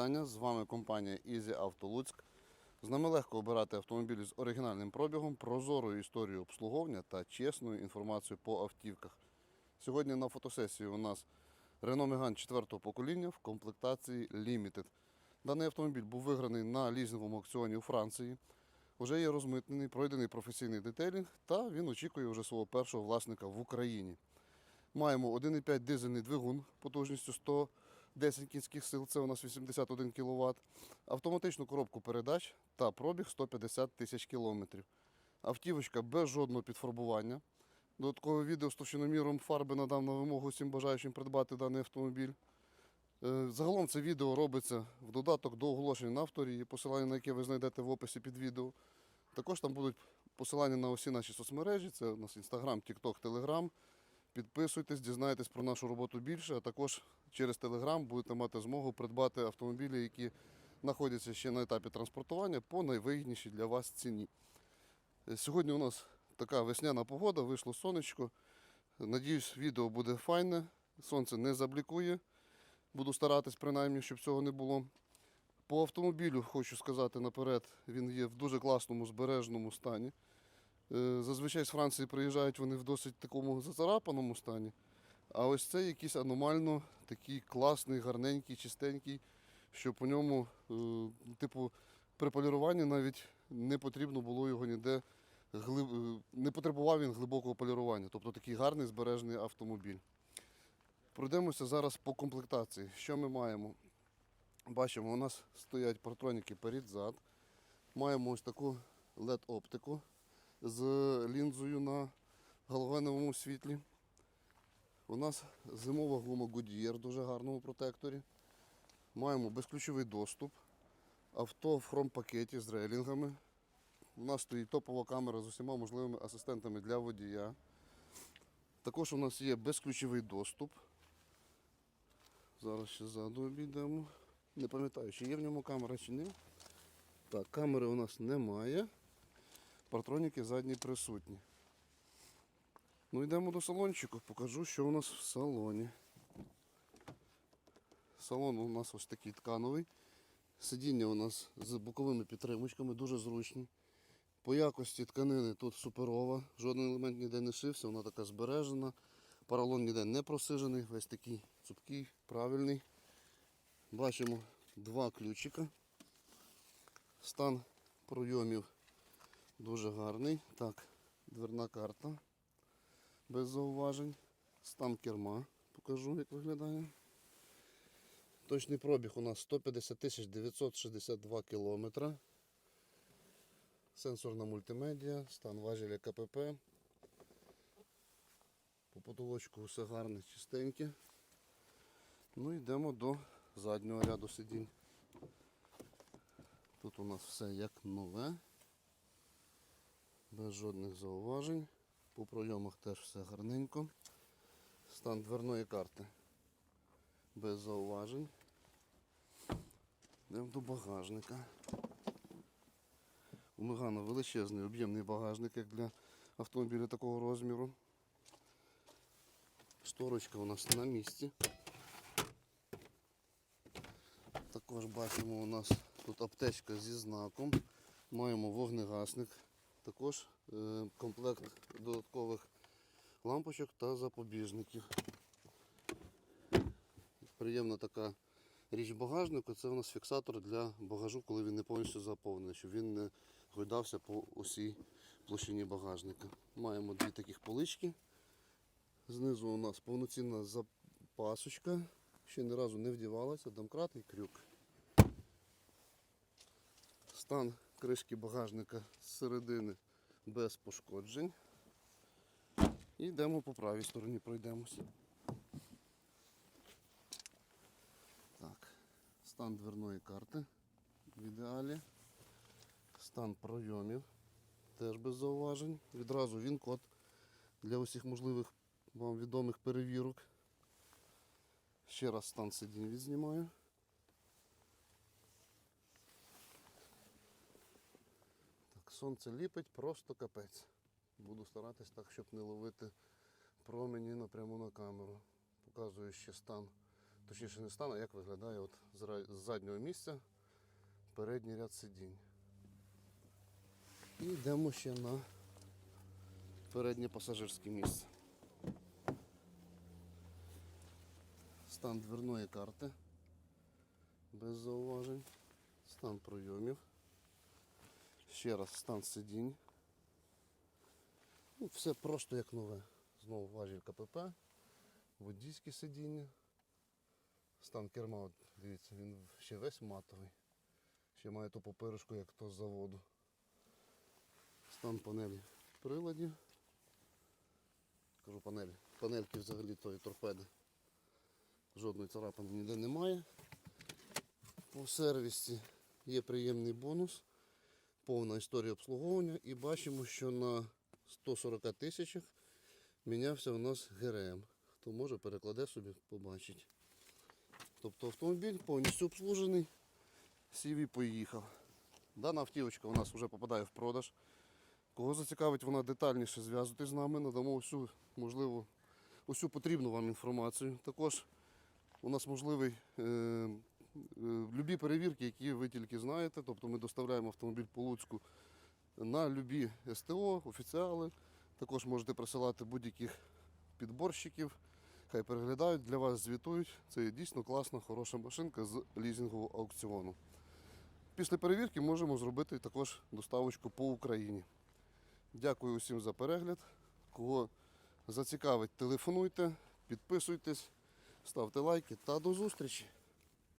вітання! З вами компанія Easy Auto Луцьк. З нами легко обирати автомобілі з оригінальним пробігом, прозорою історією обслуговування та чесною інформацією по автівках. Сьогодні на фотосесії у нас Renault Megane 4 покоління в комплектації Limited. Даний автомобіль був виграний на лізинговому аукціоні у Франції. Уже є розмитнений, пройдений професійний детейлінг та він очікує вже свого першого власника в Україні. Маємо 1,5 дизельний двигун потужністю 110 кінських сил, це у нас 81 кВт, автоматичну коробку передач та пробіг 150 тисяч кілометрів. Автівочка без жодного підфарбування. Додаткове відео з товщиноміром фарби надав на вимогу всім бажаючим придбати даний автомобіль. Е, Загалом це відео робиться в додаток до оголошень на авторії, посилання на яке ви знайдете в описі під відео. Також там будуть посилання на усі наші соцмережі, це у нас Instagram, TikTok, Telegram. Підписуйтесь, дізнайтесь про нашу роботу більше, а також через Telegram будете мати змогу придбати автомобілі, які знаходяться ще на етапі транспортування по найвигіднішій для вас ціні. Е, Сьогодні у нас така весняна погода, вийшло сонечко. Надіюсь, відео буде файне, сонце не заблікує. Буду старатись принаймні, щоб цього не було. По автомобілю хочу сказати наперед, він є в дуже класному збереженому стані. Е, Зазвичай з Франції приїжджають вони в досить такому зацарапаному стані. А ось це якийсь аномально такий класний, гарненький, чистенький, що по ньому, е, типу, при поліруванні навіть не потрібно було його ніде е, не потребував він глибокого полірування. Тобто такий гарний збережений автомобіль. Пройдемося зараз по комплектації. Що ми маємо? Бачимо, у нас стоять партроніки перед-зад. Маємо ось таку LED-оптику з лінзою на галогеновому світлі. У нас зимова гума Goodyear в дуже гарному протекторі. Маємо безключовий доступ. Авто в хром-пакеті з рейлінгами. У нас стоїть топова камера з усіма можливими асистентами для водія. Також у нас є безключовий доступ. Зараз ще ззаду обійдемо. Не пам'ятаю, чи є в ньому камера, чи ні. Так, камери у нас немає. Партроніки задні присутні. Ну йдемо до салончику, покажу, що у нас в салоні. Салон у нас ось такий ткановий. Сидіння у нас з боковими підтримочками, дуже зручні. По якості тканини тут суперова, жоден елемент ніде не шився, вона така збережена. Поролон ніде не просижений, весь такий цупкий, правильний. Бачимо два ключика. Стан пройомів дуже гарний. Так, дверна карта без зауважень. Стан керма покажу, як виглядає. Точний пробіг у нас 150 тисяч 962 кілометра. Сенсорна мультимедіа, стан важеля КПП. По потолочку все гарне, чистеньке. Ну йдемо до заднього ряду сидінь. Тут у нас все як нове, без жодних зауважень. По пройомах теж все гарненько. Стан дверної карти без зауважень. Йдемо до багажника. У Мегана величезний об'ємний багажник, як для автомобіля такого розміру. Шторочка у нас на місці. Також бачимо у нас тут аптечка зі знаком. Маємо вогнегасник. Також е, комплект додаткових лампочок та запобіжників. Приємна така річ багажнику. Це у нас фіксатор для багажу, коли він не повністю заповнений, щоб він не гойдався по усій площині багажника. Маємо дві таких полички. Знизу у нас повноцінна запасочка. Ще ні разу не вдівалася, домкрат і крюк. Стан кришки багажника з середини без пошкоджень. І йдемо по правій стороні, пройдемося. Так, стан дверної карти в ідеалі. Стан пройомів теж без зауважень. Відразу він код для усіх можливих вам відомих перевірок. Ще раз стан сидінь відзнімаю. Сонце ліпить, просто капець. Буду старатись так, щоб не ловити промені напряму на камеру. Показую ще стан точніше не стан, а як виглядає от з заднього місця передній ряд сидінь. І йдемо ще на переднє пасажирське місце. Стан дверної карти. Без зауважень. Стан пройомів. Ще раз стан сидінь. Ну, все просто як нове. Знову важіль КПП, водійське сидіння. Стан керма, от, дивіться, він ще весь матовий. Ще має ту папиришку, як то з заводу. Стан панелі приладів. Кажу панелі. Панельки взагалі тої торпеди. Жодної царапини ніде немає. По сервісі є приємний бонус, повна історія обслуговування і бачимо, що на 140 тисячах мінявся у нас ГРМ. Хто може, перекладе собі, побачить. Тобто автомобіль повністю обслужений, сів поїхав. Дана автівочка у нас вже попадає в продаж. Кого зацікавить вона детальніше, зв'язуйтесь з нами, надамо всю можливу, усю потрібну вам інформацію. Також у нас можливий е, любі перевірки, які ви тільки знаєте. Тобто ми доставляємо автомобіль по Луцьку на любі СТО, офіціали. Також можете присилати будь-яких підборщиків. Хай переглядають, для вас звітують. Це дійсно класна, хороша машинка з лізингового аукціону. Після перевірки можемо зробити також доставочку по Україні. Дякую усім за перегляд. Кого зацікавить, телефонуйте, підписуйтесь, ставте лайки та до зустрічі!